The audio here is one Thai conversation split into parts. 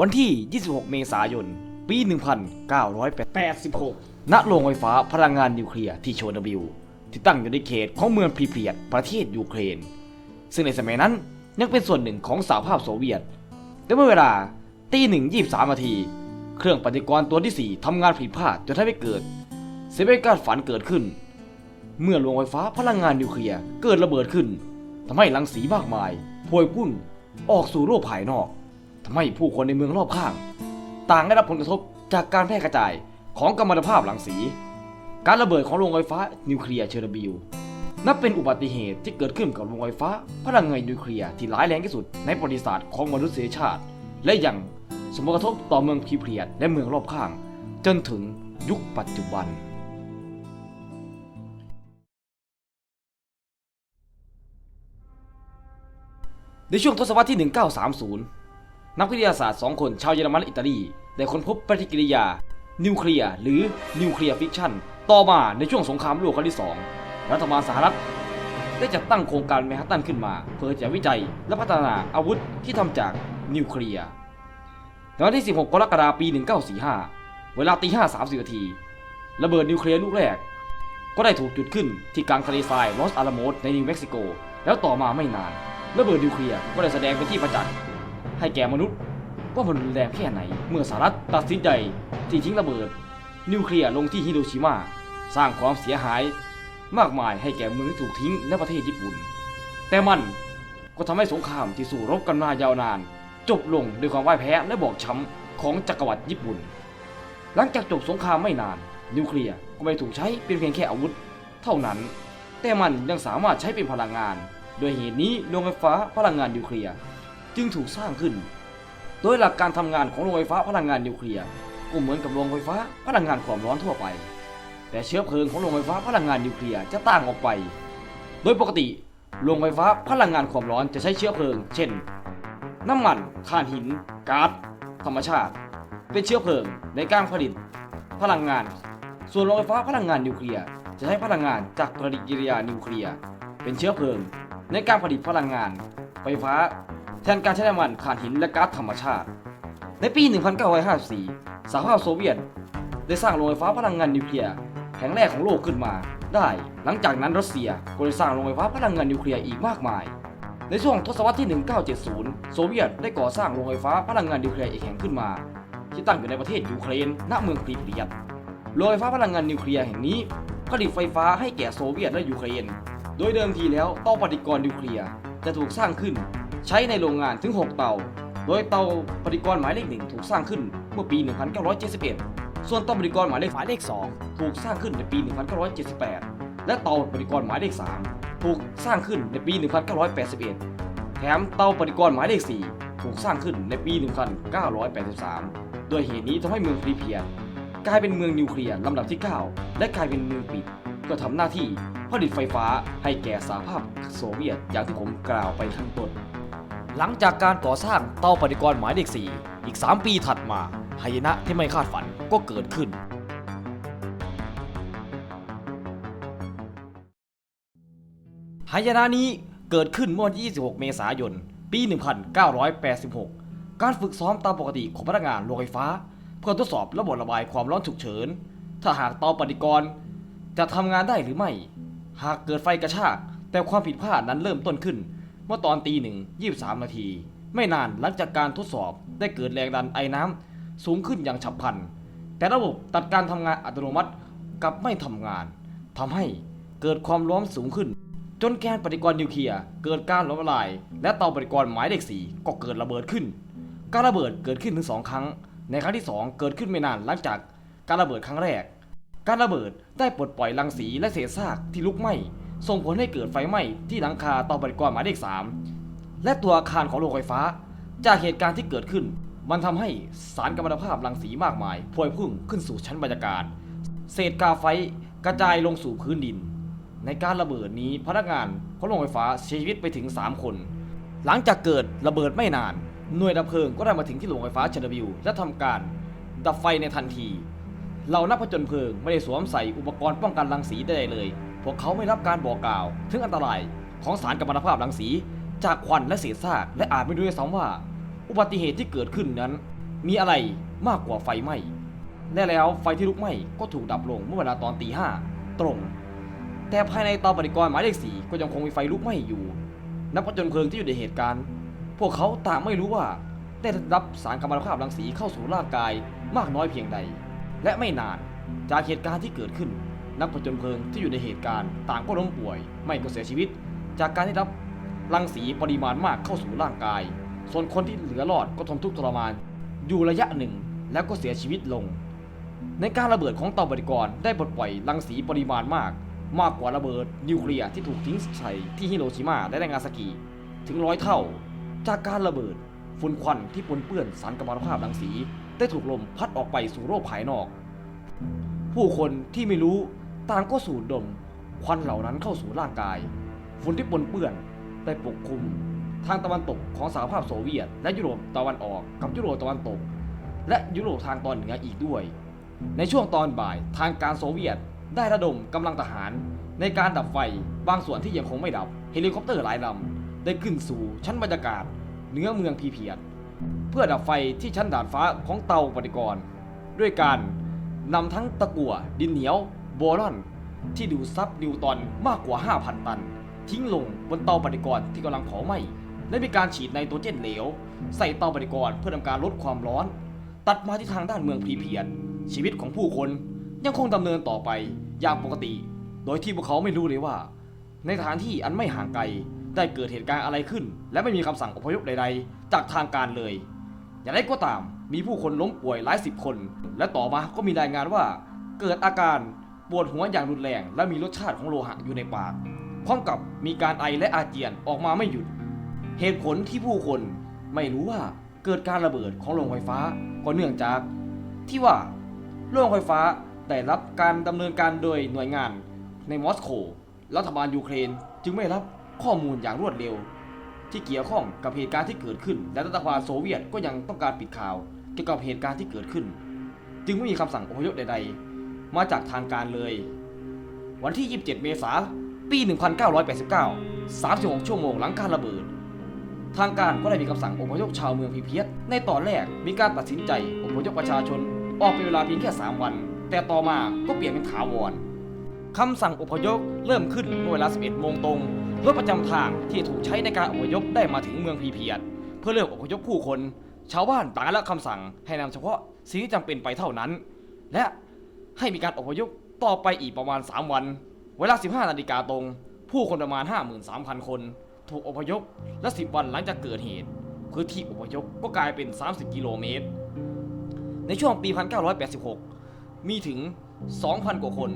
วันที่ 26 เมษายน ปี 1986 ณ โรงไฟฟ้าพลังงานนิวเคลียร์ที่โชนบิล ที่ตั้งอยู่ในเขตของเมืองพรีเพียตประเทศยูเครน ซึ่งในสมัยนั้นยังเป็นส่วนหนึ่งของสหภาพโซเวียต แต่เมื่อเวลาตีหนึ่งยี่สามนาที เครื่องปฏิกรณ์ตัวที่ 4ทำงานผิดพลาดจนทำให้เกิดเสียงการฝันเกิดขึ้น เมื่อโรงไฟฟ้าพลังงานนิวเคลียร์เกิดระเบิดขึ้นทำให้รังสีมากมายพวยพุ่นออกสู่โลกภายนอก ทำให้ผู้คนในเมืองรอบข้าง ต่างได้รับผลกระทบจากการแพร่กระจายของกัมมันตภาพรังสี การระเบิดของโรงไฟฟ้านิวเคลียร์เชอร์โนบิลนับเป็นอุบัติเหตุที่เกิดขึ้นกับโรงไฟฟ้าพลังงานนิวเคลียร์ที่ร้ายแรงที่สุดในประวัติศาสตร์ของมนุษยชาติ และยังสมผลกระทบต่อเมืองพรีเพียตและเมืองรอบข้าง จนถึงยุคปัจจุบัน ในช่วงทศวรรษที่ 1930 นักวิทยาศาสตร์ 2 คนชาวเยอรมันและอิตาลี ได้ค้นพบปฏิกิริยา นิวเคลียร์หรือนิวเคลียร์ฟิกชันต่อมาในช่วงสงครามโลกครั้งที่ 2 รัฐบาลสหรัฐ ได้จัดตั้งโครงการแมนฮัตตันขึ้นมา เพื่อจะวิจัยและพัฒนาอาวุธที่ทำจากนิวเคลียร์ในวันที่ 16 กรกฎาคมปี 1945 เวลาตี5 30นาทีระเบิดนิวเคลียร์ลูกแรก ก็ได้ถูกจุดขึ้นที่กลางทะเลทรายลอสอาลาโมสในนิวเม็กซิโก แล้วต่อมาไม่นาน ระเบิดนิวเคลียร์ก็ได้แสดงเป็นที่ประจักษ์ ให้แก่มนุษย์ ว่ามันรุนแรงแค่ไหน เมื่อสหรัฐตัดสินใจที่ทิ้งระเบิด นิวเคลียร์ลงที่ฮิโรชิมาสร้างความเสียหายมากมายให้แก่เมืองที่ถูกทิ้งในประเทศญี่ปุ่น แต่มันก็ทำให้สงครามที่สู้รบกันมายาวนาน จบลงด้วยความพ่ายแพ้และบอบช้ำของจักรวรรดิญี่ปุ่น หลังจากจบสงครามไม่นาน นิวเคลียร์ก็ไม่ถูกใช้เป็นเพียงแค่อาวุธ เท่านั้น แต่มันยังสามารถใช้เป็นพลังงาน โดยเหตุนี้โรงไฟฟ้าพลังงานนิวเคลียร์ จึงถูกสร้างขึ้น โดยหลักการทำงานของโรงไฟฟ้าพลังงานนิวเคลียร์ก็เหมือนกับโรงไฟฟ้าพลังงานความร้อนทั่วไป แต่เชื้อเพลิงของโรงไฟฟ้าพลังงานนิวเคลียร์จะต่างออกไป โดยปกติโรงไฟฟ้าพลังงานความร้อนจะใช้เชื้อเพลิง เช่น น้ำมันถ่านหินก๊าซธรรมชาติ เป็นเชื้อเพลิงในการผลิต พลังงาน ส่วนโรงไฟฟ้าพลังงานนิวเคลียร์จะใช้พลังงานจากปฏิกิริยานิวเคลียร์เป็นเชื้อเพลิง ในการผลิตพลังงาน ไฟฟ้า แทนการใช้น้ำมันถ่านหินและก๊าซธรรมชาติ ในปี 1954 สหภาพโซเวียต ได้สร้างโรงไฟฟ้าพลังงานนิวเคลียร์แห่งแรกของโลกขึ้นมาได้ หลังจากนั้นรัสเซียก็ได้สร้างโรงไฟฟ้าพลังงานนิวเคลียร์อีกมากมาย ในช่วงทศวรรษที่ 1970 โซเวียตได้ก่อสร้างโรงไฟฟ้าพลังงานนิวเคลียร์อีกแห่งขึ้นมา ที่ตั้งอยู่ในประเทศยูเครน ณ เมืองพรีเพียต โรงไฟฟ้าพลังงานนิวเคลียร์แห่งนี้ผลิตไฟฟ้าให้แก่โซเวียตและยูเครน โดยเดิมทีแล้วเตาปฏิกรณ์นิวเคลียร์จะถูกสร้างขึ้น ใช้ในโรงงานถึง 6 เตา โดยเตาปฏิกรณ์หมายเลขหนึ่งถูกสร้างขึ้นเมื่อปี 1971 ส่วนเตาปฏิกรณ์หมายเลขหมายเลข 2 ถูกสร้างขึ้นในปี 1978 และเตาปฏิกรณ์หมายเลข 3 ถูกสร้างขึ้นในปี 1981 แถมเตาปฏิกรณ์หมายเลข 4 ถูกสร้างขึ้นในปี 1983 โดยเหตุนี้ทำให้เมืองพรีเพียกลายเป็นเมืองนิวเคลียร์ลำดับที่ 9 และกลายเป็นเมืองปิด ก็ทำหน้าที่ผลิตไฟฟ้าให้แก่สหภาพโซเวียตอย่างที่ผมกล่าวไปข้างต้น หลังจากการก่อสร้างเตาปฏิกรณ์หมายเลข4อีก 3 ปีถัดมาหายนะที่ไม่คาดฝันก็เกิดขึ้น หายนะนี้เกิดขึ้นเมื่อวันที่ 26 เมษายน ปี 1986 การฝึกซ้อมตามปกติของพนักงานโรงไฟฟ้า เพื่อทดสอบระบบระบายความร้อนฉุกเฉิน ถ้าหากเตาปฏิกรณ์จะทำงานได้หรือไม่ หากเกิดไฟกระชาก แต่ความผิดพลาดนั้นเริ่มต้นขึ้น เมื่อตอนตีหนึ่งยี่สามนาที ไม่นานหลังจากการทดสอบได้เกิดแรงดันไอน้ำสูงขึ้นอย่างฉับพลัน แต่ระบบตัดการทำงานอัตโนมัติกลับไม่ทำงานทำให้เกิดความร้อนสูงขึ้น จนแกนปฏิกรณ์นิวเคลียร์เกิดการล้มละลาย และเตาปฏิกรณ์หมายเลขสี่ก็เกิดระเบิดขึ้น การระเบิดเกิดขึ้นถึงสองครั้ง ในครั้งที่สองเกิดขึ้นไม่นานหลังจากการระเบิดครั้งแรก การระเบิดได้ปลดปล่อยรังสีและเศษซากที่ลุกไหม้ ส่งผลให้เกิดไฟไหม้ที่หลังคาเตาปฏิกรณ์หมายเลข 3 และตัวอาคารของโรงไฟฟ้า จากเหตุการณ์ที่เกิดขึ้น มันทำให้สารกัมมันตภาพรังสีมากมายพวยพุ่งขึ้นสู่ชั้นบรรยากาศ เศษกาไฟกระจายลงสู่พื้นดิน ในการระเบิดนี้พนักงานของโรงไฟฟ้าเสียชีวิตไปถึง 3 คน หลังจากเกิดระเบิดไม่นาน หน่วยดับเพลิงก็ได้มาถึงที่โรงไฟฟ้าเชอร์โนบิลและทำการดับไฟในทันที เรานักผจญเพลิงไม่ได้สวมใส่อุปกรณ์ป้องกันรังสีใดๆเลย วกเขาไม่รับการบอกกล่าว ถึงอันตรายของสารกัมมันตภาพรังสี จากควันและเศษซากและอาจไม่รู้ด้วยซ้ำว่า อุบัติเหตุที่เกิดขึ้นนั้น มีอะไรมากกว่าไฟไหม้และแล้วไฟที่ลุกไหม้ก็ถูกดับลงเมื่อเวลาตอนตีห้าตรง แต่ภายในเตาปฏิกรณ์หมายเลขสี่ก็ยังคงมีไฟลุกไหม้อยู่ นักผจญเพลิงที่อยู่ในเหตุการณ์ พวกเขาต่างไม่รู้ว่าได้รับสารกัมมันตภาพรังสีเข้าสู่ร่างกายมากน้อยเพียงใด และไม่นานจากเหตุการณ์ที่เกิดขึ้น นักผจญเพลิงที่อยู่ในเหตุการณ์ต่างก็ล้มป่วย ไม่ก็เสียชีวิต จากการได้รับรังสีปริมาณมากเข้าสู่ร่างกาย ส่วนคนที่เหลือรอดก็ทนทุกข์ทรมาน อยู่ระยะหนึ่งแล้วก็เสียชีวิตลง ในการระเบิดของเตาปฏิกรณ์ได้ปลดปล่อยรังสีปริมาณมาก มากกว่าระเบิดนิวเคลียร์ที่ถูกทิ้งใส่ที่ฮิโรชิมาและนางาซากิถึงร้อยเท่า จากการระเบิดฝุ่นควันที่ปนเปื้อนสารกัมมันตภาพรังสี ได้ถูกลมพัดออกไปสู่โลกภายนอก ผู้คนที่ไม่รู้ ต่างก็สูดดมควันเหล่านั้นเข้าสู่ร่างกายฝุ่นที่ปนเปื้อนได้ปกคลุม ทางตะวันตกของสหภาพโซเวียต และยุโรปตะวันออกกับยุโรปตะวันตก และยุโรปทางตอนเหนืออีกด้วย ในช่วงตอนบ่ายทางการโซเวียตได้ระดมกำลังทหาร ในการดับไฟบางส่วนที่ยังคงไม่ดับเฮลิคอปเตอร์หลายลำได้ขึ้นสู่ชั้นบรรยากาศเหนือเมืองพีเพียดเพื่อดับไฟที่ชั้นดาดฟ้าของเตาปฏิกรณ์ด้วยการนำทั้งตะกั่วดินเหนียว โบรอน ที่ดูดซับนิวตอนมากกว่า 5,000 ตัน ทิ้งลงบนเตาปฏิกรณ์ที่กำลังเผาไหม้และมีการฉีดไนโตรเจนเหลว ใส่เตาปฏิกรณ์เพื่อทำการลดความร้อน ตัดมาที่ทางด้านเมืองพรีเพียดชีวิตของผู้คนยังคงดำเนินต่อไปอย่างปกติ โดยที่พวกเขาไม่รู้เลยว่า ในสถานที่อันไม่ห่างไกลได้เกิดเหตุการณ์อะไรขึ้น และไม่มีคำสั่งอพยพใดๆ จากทางการเลย อย่างไรก็ตามมีผู้คนล้มป่วยหลายสิบคน และต่อมาก็มีรายงานว่า เกิดอาการ ปวดหัวอย่างรุนแรง และมีรสชาติของโลหะอยู่ในปาก พร้อมกับมีการไอและอาเจียนออกมาไม่หยุด เหตุผลที่ผู้คนไม่รู้ว่าเกิดการระเบิดของโรงไฟฟ้าก็เนื่องจาก ที่ว่าโรงไฟฟ้าได้รับการดำเนินการโดยหน่วยงานในมอสโกรัฐบาลยูเครนจึงไม่รับข้อมูลอย่างรวดเร็ว ที่เกี่ยวข้องกับเหตุการณ์ที่เกิดขึ้น และรัฐบาลโซเวียตก็ยังต้องการปิดข่าวเกี่ยวกับเหตุการณ์ที่เกิดขึ้น จึงไม่มีคำสั่งอพยพใด ๆ มาจากทางการเลย วันที่ 27 เมษายนปี 1989 36 ชั่วโมงหลังการระเบิด ทางการก็ได้มีคำสั่งอพยพชาวเมืองพีเพียสในตอนแรกมีการตัดสินใจอพยพประชาชนออกเป็นเวลาเพียงแค่ 3 วัน แต่ต่อมาก็เปลี่ยนเป็นถาวรคำสั่งอพยพเริ่มขึ้นเมื่อเวลา 11 โมงตรงรถประจำทางที่ถูกใช้ในการอพยพได้มาถึงเมืองพีเพียดเพื่อเริ่มอพยพผู้คน ชาวบ้านต่างได้รับคำสั่งให้นำเฉพาะสิ่งที่จำเป็นไปเท่านั้น และ ให้มีการอพยพต่อไปอีกประมาณ 3 วัน เวลา 15 นาฬิกาตรง ผู้คนประมาณ 53,000 คน ถูกอพยพ และ 10 วันหลังจากเกิดเหตุ พื้นที่อพยพก็กลายเป็น 30 กิโลเมตร ในช่วงปี 1986 มีถึง 2,000 กว่าคน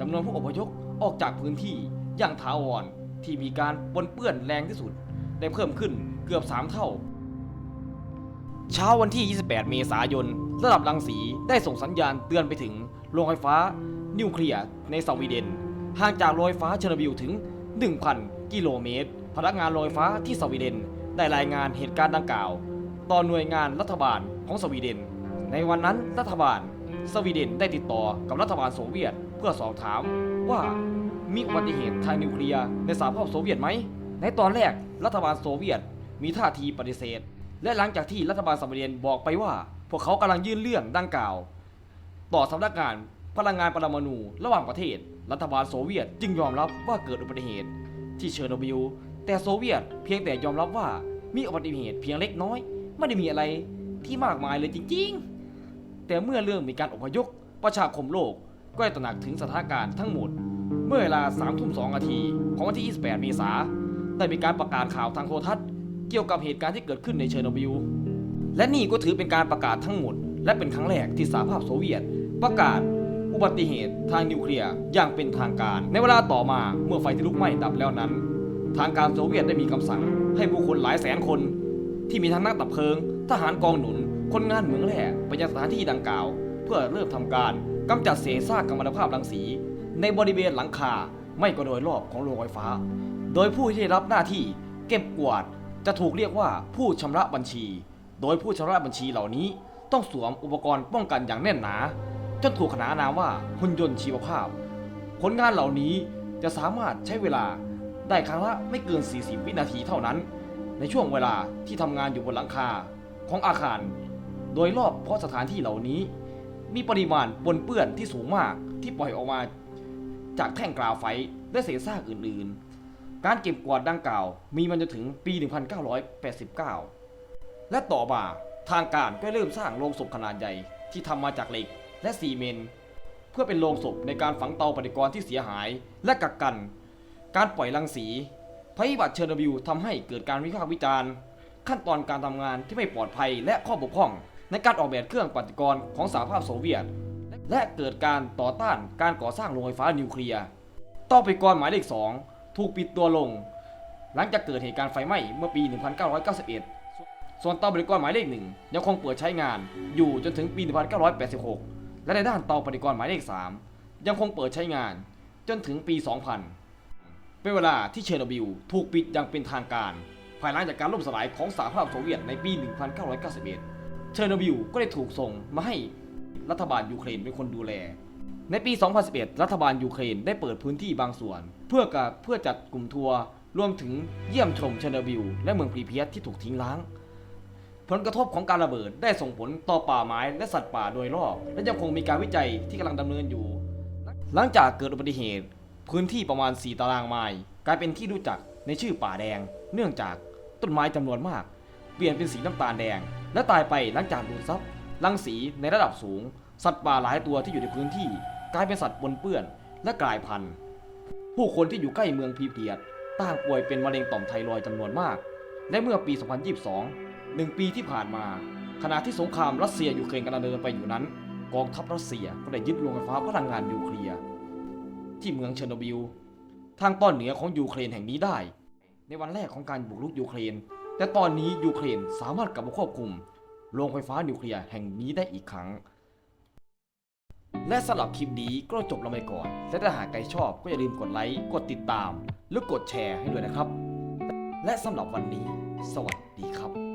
จำนวนผู้อพยพออกจากพื้นที่อย่างถาวรที่มีการปนเปื้อนแรงที่สุด ได้เพิ่มขึ้นเกือบ 3 เท่า เช้าวันที่ 28 เมษายน ระดับรังสีได้ส่งสัญญาณเตือนไปถึงโรงไฟฟ้า นิวเคลียร์ในสวีเดน ห่างจากโรงไฟฟ้าเชอร์โนบิลถึง 1,000 กิโลเมตร พนักงานโรงไฟฟ้าที่สวีเดน ได้รายงานเหตุการณ์ดังกล่าว ต่อหน่วยงานรัฐบาลของสวีเดน ในวันนั้นรัฐบาล สวีเดนได้ติดต่อกับรัฐบาลโซเวียต เพื่อสอบถามว่ามีอุบัติเหตุทางนิวเคลียร์ในสหภาพโซเวียตไหม ในตอนแรกรัฐบาลโซเวียตมีท่าทีปฏิเสธ และหลังจากที่รัฐบาลสวีเดนบอกไปว่า พวกเขากำลังยื่นเรื่องดังกล่าว ต่อสำนักงานพลังงานปรมาณูระหว่างประเทศ รัฐบาลโซเวียตจึงยอมรับว่าเกิดอุบัติเหตุที่เชอร์โนบิล แต่โซเวียตเพียงแต่ยอมรับว่ามีอุบัติเหตุเพียงเล็กน้อย ไม่ได้มีอะไรที่มากมายเลยจริง ๆ แต่เมื่อเรื่องมีการอพยพประชาคมโลกก็ได้ตระหนักถึงสถานการณ์ทั้งหมด เมื่อเวลา3ทุ่ม2นาทีของวันที่ 28 เมษายนได้มีการประกาศข่าวทางโทรทัศน์ เกี่ยวกับเหตุการณ์ที่เกิดขึ้นในเชอร์โนบิล และนี่ก็ถือเป็นการประกาศทั้งหมด และเป็นครั้งแรกที่สหภาพโซเวียต ประกาศอุบัติเหตุทางนิวเคลียร์อย่างเป็นทางการ ในเวลาต่อมาเมื่อไฟที่ลุกไหม้ดับแล้วนั้น ทางการโซเวียตได้มีคำสั่ง ให้ผู้คนหลายแสนคน ที่มีทั้งนักดับเพลิง ทหารกองหนุน คนงานเหมืองแร่ไปยังสถานที่ดังกล่าว เพื่อเริ่มทำการกำจัดเศษซากกัมมันตภาพรังสี ในบริเวณหลังคาไม่ก็โดยรอบของโรงไฟฟ้า โดยผู้ที่ได้รับหน้าที่เก็บกวาด จะถูกเรียกว่าผู้ชำระบัญชี โดยผู้ชำระบัญชีเหล่านี้ต้องสวมอุปกรณ์ป้องกันอย่างแน่นหนา จนถูกขนานนามว่าหุ่นยนต์ชีวภาพ ผลงานเหล่านี้จะสามารถใช้เวลาได้ครั้งละไม่เกิน 40 วินาทีเท่านั้น ในช่วงเวลาที่ทำงานอยู่บนหลังคาของอาคาร โดยรอบเพราะสถานที่เหล่านี้ มีปริมาณปนเปื้อนที่สูงมากที่ปล่อยออกมา จากแท่งกราไฟต์และเศษซากอื่นๆ การเก็บกวาดดังกล่าว มีมันจนถึงปี 1989 และต่อมาทางการก็เริ่มสร้างโรงศพขนาดใหญ่ที่ทำมาจากเหล็กและซีเมนต์เพื่อเป็นโรงศพในการฝังเตาปฏิกรณ์ที่เสียหายและกักกัน การปล่อยรังสีภัยพิบัติเชอร์โนบิลทำให้เกิดการวิพากษ์วิจารณ์ ขั้นตอนการทำงานที่ไม่ปลอดภัยและข้อบกพร่อง ในการออกแบบเครื่องปฏิกรณ์ของสหภาพโซเวียต และเกิดการต่อต้านการก่อสร้างโรงไฟฟ้านิวเคลียร์เต้าปฏิกรณ์หมายเลข2 ถูกปิดตัวลง หลังจากเกิดเหตุการณ์ไฟไหม้เมื่อปี 1991 ส่วนเตาปฏิกรณ์หมายเลขหนึ่งยังคงเปิดใช้งานอยู่จนถึงปี 1986 และในด้านเตาปฏิกรณ์หมายเลข 3 ยังคงเปิดใช้งานจนถึงปี 2000 เป็นเวลาที่เชอร์โนบิลถูกปิดอย่างเป็นทางการ ภายหลังจากการล่มสลายของสหภาพโซเวียตในปี 1991 เชอร์โนบิลก็ได้ถูกส่งมาให้รัฐบาลยูเครนเป็นคนดูแล ในปี 2011 รัฐบาลยูเครนได้เปิดพื้นที่บางส่วน เพื่อกับเพื่อจัดกลุ่มทัวร์รวมถึงเยี่ยมชมเชนอร์บิลและเมืองพรีเพียสที่ถูกทิ้งร้าง ผลกระทบของการระเบิดได้ส่งผลต่อป่าไม้และสัตว์ป่าโดยรอบ และยังคงมีการวิจัยที่กำลังดำเนินอยู่ หลังจากเกิดอุบัติเหตุ พื้นที่ประมาณ 4 ตารางไมล์กลายเป็นที่รู้จักในชื่อป่าแดง เนื่องจากต้นไม้จำนวนมาก เปลี่ยนเป็นสีน้ำตาลแดง และตายไปหลังจากดูดซับรังสีในระดับสูง สัตว์ป่าหลายตัวที่อยู่ในพื้นที่ ลายเป็นสัตว์ปนเปื้อน และกลายพันธุ์ ผู้คนที่อยู่ใกล้เมืองพีเพียดต่างป่วยเป็นมะเร็งต่อมไทรอยจำนวนมาก และเมื่อปี 2022หนึ่งปีที่ผ่านมา ขณะที่สงครามรัสเซียยูเครนกำลังเดินไปอยู่นั้น กองทัพรัสเซียก็ได้ยึดโรงไฟฟ้าพลังงานนิวเคลียร์ที่เมืองเชอร์โนบิล ทางตอนเหนือของยูเครนแห่งนี้ได้ ในวันแรกของการบุกรุกยูเครน แต่ตอนนี้ยูเครนสามารถกลับมาควบคุมโรงไฟฟ้านิวเคลียร์แห่งนี้ได้อีกครั้ง และสำหรับคลิปนี้ก็จบลงไปก่อน และถ้าหากใครชอบก็อย่าลืมกดไลค์ กดติดตาม หรือกดแชร์ให้ด้วยนะครับ และสำหรับวันนี้ สวัสดีครับ